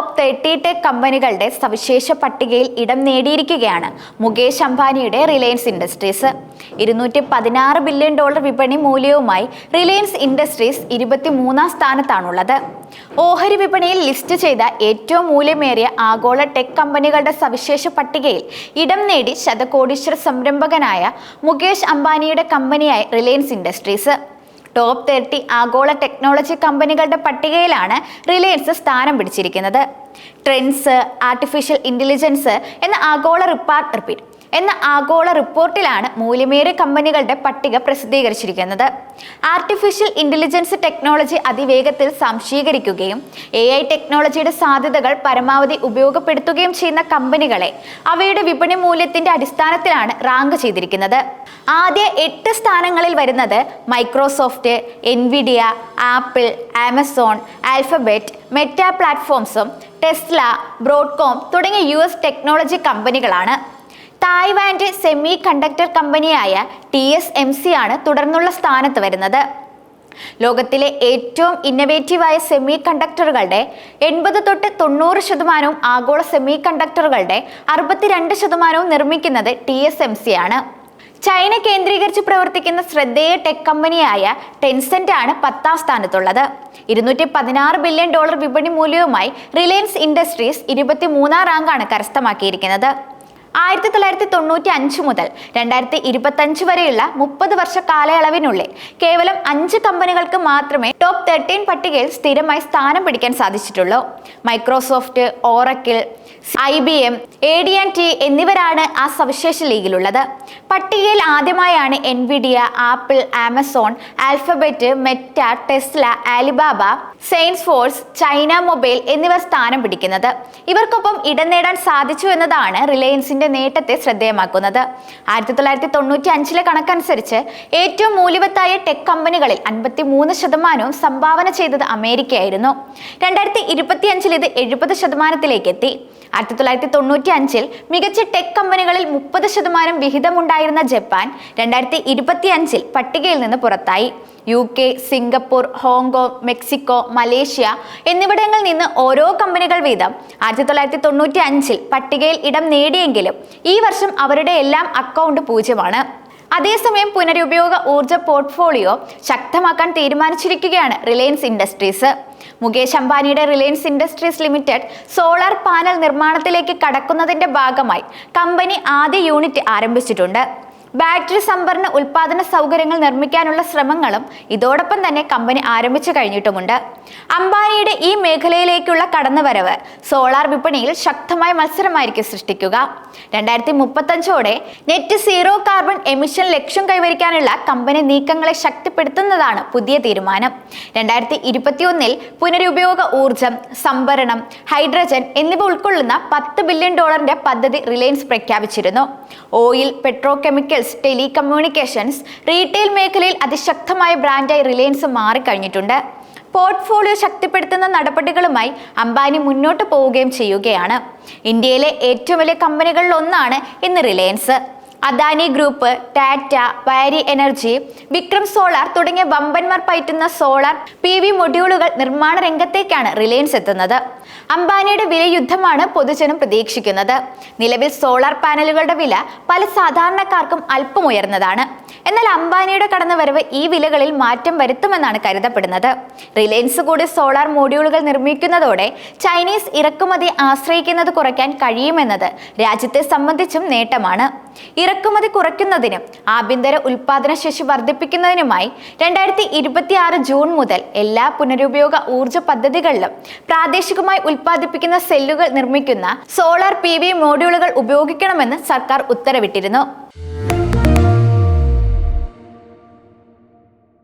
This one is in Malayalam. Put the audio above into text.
ടോപ്പ് തേർട്ടി ടെക് കമ്പനികളുടെ സവിശേഷ പട്ടികയിൽ ഇടം നേടിയിരിക്കുകയാണ് മുകേഷ് അംബാനിയുടെ റിലയൻസ് ഇൻഡസ്ട്രീസ് ഇരുന്നൂറ്റി പതിനാറ് ബില്യൺ ഡോളർ വിപണി മൂല്യവുമായി റിലയൻസ് ഇൻഡസ്ട്രീസ് ഇരുപത്തിമൂന്നാം സ്ഥാനത്താണുള്ളത്. ഓഹരി വിപണിയിൽ ലിസ്റ്റ് ചെയ്ത ഏറ്റവും മൂല്യമേറിയ ആഗോള ടെക് കമ്പനികളുടെ സവിശേഷ പട്ടികയിൽ ഇടം നേടി ശതകോടീശ്വര സംരംഭകനായ മുകേഷ് അംബാനിയുടെ കമ്പനിയായി റിലയൻസ് ഇൻഡസ്ട്രീസ് ടോപ്പ് തേർട്ടി ആഗോള ടെക്നോളജി കമ്പനികളുടെ പട്ടികയിലാണ് റിലയൻസ് സ്ഥാനം പിടിച്ചിരിക്കുന്നത്. ട്രെൻഡ്സ് ആർട്ടിഫിഷ്യൽ ഇന്റലിജൻസ് എന്ന ആഗോള റിപ്പാർട്ട് എന്ന ആഗോള റിപ്പോർട്ടിലാണ് മൂല്യമേറിയ കമ്പനികളുടെ പട്ടിക പ്രസിദ്ധീകരിച്ചിരിക്കുന്നത്. ആർട്ടിഫിഷ്യൽ ഇന്റലിജൻസ് ടെക്നോളജി അതിവേഗത്തിൽ സംശീകരിക്കുകയും എ ഐ ടെക്നോളജിയുടെ സാധ്യതകൾ പരമാവധി ഉപയോഗപ്പെടുത്തുകയും ചെയ്യുന്ന കമ്പനികളെ അവയുടെ വിപണി മൂല്യത്തിന്റെ അടിസ്ഥാനത്തിലാണ് റാങ്ക് ചെയ്തിരിക്കുന്നത്. ആദ്യ എട്ട് സ്ഥാനങ്ങളിൽ വരുന്നത് Microsoft Nvidia Apple Amazon Alphabet Meta പ്ലാറ്റ്ഫോംസും Tesla Broadcom തുടങ്ങിയ യു എസ് ടെക്നോളജി കമ്പനികളാണ് തായ്വാന്റെ സെമി കണ്ടക്ടർ കമ്പനിയായ ടി എസ് എം സി ആണ് തുടർന്നുള്ള സ്ഥാനത്ത് വരുന്നത്. ലോകത്തിലെ ഏറ്റവും ഇന്നവേറ്റീവായ സെമി കണ്ടക്ടറുകളുടെ എൺപത് തൊട്ട് തൊണ്ണൂറ് ശതമാനവും ആഗോള സെമി കണ്ടക്ടറുകളുടെ അറുപത്തിരണ്ട് ശതമാനവും നിർമ്മിക്കുന്നത് ടി എസ് എം സി ആണ്. ചൈന കേന്ദ്രീകരിച്ച് പ്രവർത്തിക്കുന്ന ശ്രദ്ധേയ ടെക് കമ്പനിയായ ടെൻസെന്റ് ആണ് പത്താം സ്ഥാനത്തുള്ളത്. ഇരുന്നൂറ്റി പതിനാറ് ബില്യൺ ഡോളർ വിപണി മൂല്യവുമായി റിലയൻസ് ഇൻഡസ്ട്രീസ് ഇരുപത്തി മൂന്നാം റാങ്കാണ് കരസ്ഥമാക്കിയിരിക്കുന്നത്. ആയിരത്തി തൊള്ളായിരത്തി തൊണ്ണൂറ്റി അഞ്ച് മുതൽ രണ്ടായിരത്തി ഇരുപത്തഞ്ച് വരെയുള്ള മുപ്പത് വർഷ കാലയളവിനുള്ളിൽ കേവലം അഞ്ച് കമ്പനികൾക്ക് മാത്രമേ ടോപ്പ് തേർട്ടീൻ പട്ടികയിൽ സ്ഥിരമായി സ്ഥാനം പിടിക്കാൻ സാധിച്ചിട്ടുള്ളൂ. Microsoft Oracle I B M A D and T എന്നിവരാണ് ആ സവിശേഷ ലീഗിലുള്ളത്. പട്ടികയിൽ ആദ്യമായാണ് Nvidia Apple Amazon Alphabet Meta Tesla Alibaba Salesforce China Mobile എന്നിവർ സ്ഥാനം പിടിക്കുന്നത്. ഇവർക്കൊപ്പം ഇടം നേടാൻ സാധിച്ചു എന്നതാണ് റിലയൻസിന്റെ നേട്ടത്തെ ശ്രദ്ധേയമാക്കുന്നത്. ആയിരത്തി തൊള്ളായിരത്തി തൊണ്ണൂറ്റി അഞ്ചിലെ കണക്കനുസരിച്ച് ഏറ്റവും മൂല്യവത്തായ ടെക് കമ്പനികളിൽ അൻപത്തി മൂന്ന് ശതമാനവും സംഭാവന ചെയ്തത് അമേരിക്കയായിരുന്നു. രണ്ടായിരത്തി ഇരുപത്തി അഞ്ചിൽ ഇത് എഴുപത് ശതമാനത്തിലേക്ക് എത്തി. ആയിരത്തി തൊള്ളായിരത്തി തൊണ്ണൂറ്റി അഞ്ചിൽ മികച്ച ടെക് കമ്പനികളിൽ മുപ്പത് ശതമാനം വിഹിതമുണ്ടായിരുന്ന ജപ്പാൻ രണ്ടായിരത്തി ഇരുപത്തി അഞ്ചിൽ പട്ടികയിൽ നിന്ന് പുറത്തായി. U K Singapore Hong Kong Mexico Malaysia എന്നിവിടങ്ങളിൽ നിന്ന് ഓരോ കമ്പനികൾ വീതം ആയിരത്തി തൊള്ളായിരത്തി തൊണ്ണൂറ്റി അഞ്ചിൽ പട്ടികയിൽ ഇടം നേടിയെങ്കിലും ഈ വർഷം അവരുടെ എല്ലാം അക്കൗണ്ട് പൂജ്യമാണ്. അതേസമയം പുനരുപയോഗ ഊർജ പോർട്ട്ഫോളിയോ ശക്തമാക്കാൻ തീരുമാനിച്ചിരിക്കുകയാണ് റിലയൻസ് ഇൻഡസ്ട്രീസ്. മുകേഷ് അംബാനിയുടെ Reliance Industries Limited solar panel നിർമ്മാണത്തിലേക്ക് കടക്കുന്നതിന്റെ ഭാഗമായി കമ്പനി ആദ്യ യൂണിറ്റ് ആരംഭിച്ചിട്ടുണ്ട്. ബാറ്ററി സംഭരണ ഉൽപാദന സൗകര്യങ്ങൾ നിർമ്മിക്കാനുള്ള ശ്രമങ്ങളും ഇതോടൊപ്പം തന്നെ കമ്പനി ആരംഭിച്ചു കഴിഞ്ഞിട്ടുമുണ്ട്. അംബാനിയുടെ ഈ മേഖലയിലേക്കുള്ള കടന്നുവരവ് സോളാർ വിപണിയിൽ ശക്തമായ മത്സരമായിരിക്കും സൃഷ്ടിക്കുക. രണ്ടായിരത്തി മുപ്പത്തഞ്ചോടെ നെറ്റ് സീറോ കാർബൺ എമിഷൻ ലക്ഷ്യം കൈവരിക്കാനുള്ള കമ്പനി നീക്കങ്ങളെ ശക്തിപ്പെടുത്തുന്നതാണ് പുതിയ തീരുമാനം. രണ്ടായിരത്തി ഇരുപത്തിയൊന്നിൽ പുനരുപയോഗ ഊർജം സംഭരണം ഹൈഡ്രജൻ എന്നിവ ഉൾക്കൊള്ളുന്ന പത്ത് ബില്യൺ ഡോളറിന്റെ പദ്ധതി റിലയൻസ് പ്രഖ്യാപിച്ചിരുന്നു. Oil petrochemicals telecommunications retail മേഖലയിൽ അതിശക്തമായ ബ്രാൻഡായി റിലയൻസ് മാറിക്കഴിഞ്ഞിട്ടുണ്ട് പോർട്ട്ഫോളിയോ ശക്തിപ്പെടുത്തുന്ന നടപടികളുമായി അംബാനി മുന്നോട്ട് പോവുകയും ചെയ്യുകയാണ്. ഇന്ത്യയിലെ ഏറ്റവും വലിയ കമ്പനികളിൽ ഒന്നാണ് ഇന്ന് Reliance. Adani group Tata Waaree energy Vikram solar തുടങ്ങിയ വമ്പന്മാർ പയറ്റുന്ന സോളാർ പി വി മൊഡ്യൂളുകൾ നിർമ്മാണ രംഗത്തേക്കാണ് റിലയൻസ് എത്തുന്നത്. അംബാനിയുടെ വിലയുദ്ധമാണ് പൊതുജനം പ്രതീക്ഷിക്കുന്നത്. നിലവിൽ സോളാർ പാനലുകളുടെ വില പല സാധാരണക്കാർക്കും അല്പം ഉയർന്നതാണ് എന്നാൽ അംബാനിയുടെ കടന്നുവരവ് ഈ വിലകളിൽ മാറ്റം വരുത്തുമെന്നാണ് കരുതപ്പെടുന്നത്. റിലയൻസ് കൂടി സോളാർ മോഡ്യൂളുകൾ നിർമ്മിക്കുന്നതോടെ ചൈനീസ് ഇറക്കുമതി ആശ്രയിക്കുന്നത് കുറയ്ക്കാൻ കഴിയുമെന്നത് രാജ്യത്തെ സംബന്ധിച്ചും നേട്ടമാണ്. ഇറക്കുമതി കുറയ്ക്കുന്നതിനും ആഭ്യന്തര ഉൽപാദന ശേഷി വർദ്ധിപ്പിക്കുന്നതിനുമായി രണ്ടായിരത്തി ഇരുപത്തി ആറ് ജൂൺ മുതൽ എല്ലാ പുനരുപയോഗ ഊർജ പദ്ധതികളിലും പ്രാദേശികമായി ഉൽപ്പാദിപ്പിക്കുന്ന സെല്ലുകൾ നിർമ്മിക്കുന്ന സോളാർ പി വി മോഡ്യൂളുകൾ ഉപയോഗിക്കണമെന്ന് സർക്കാർ ഉത്തരവിട്ടിരുന്നു.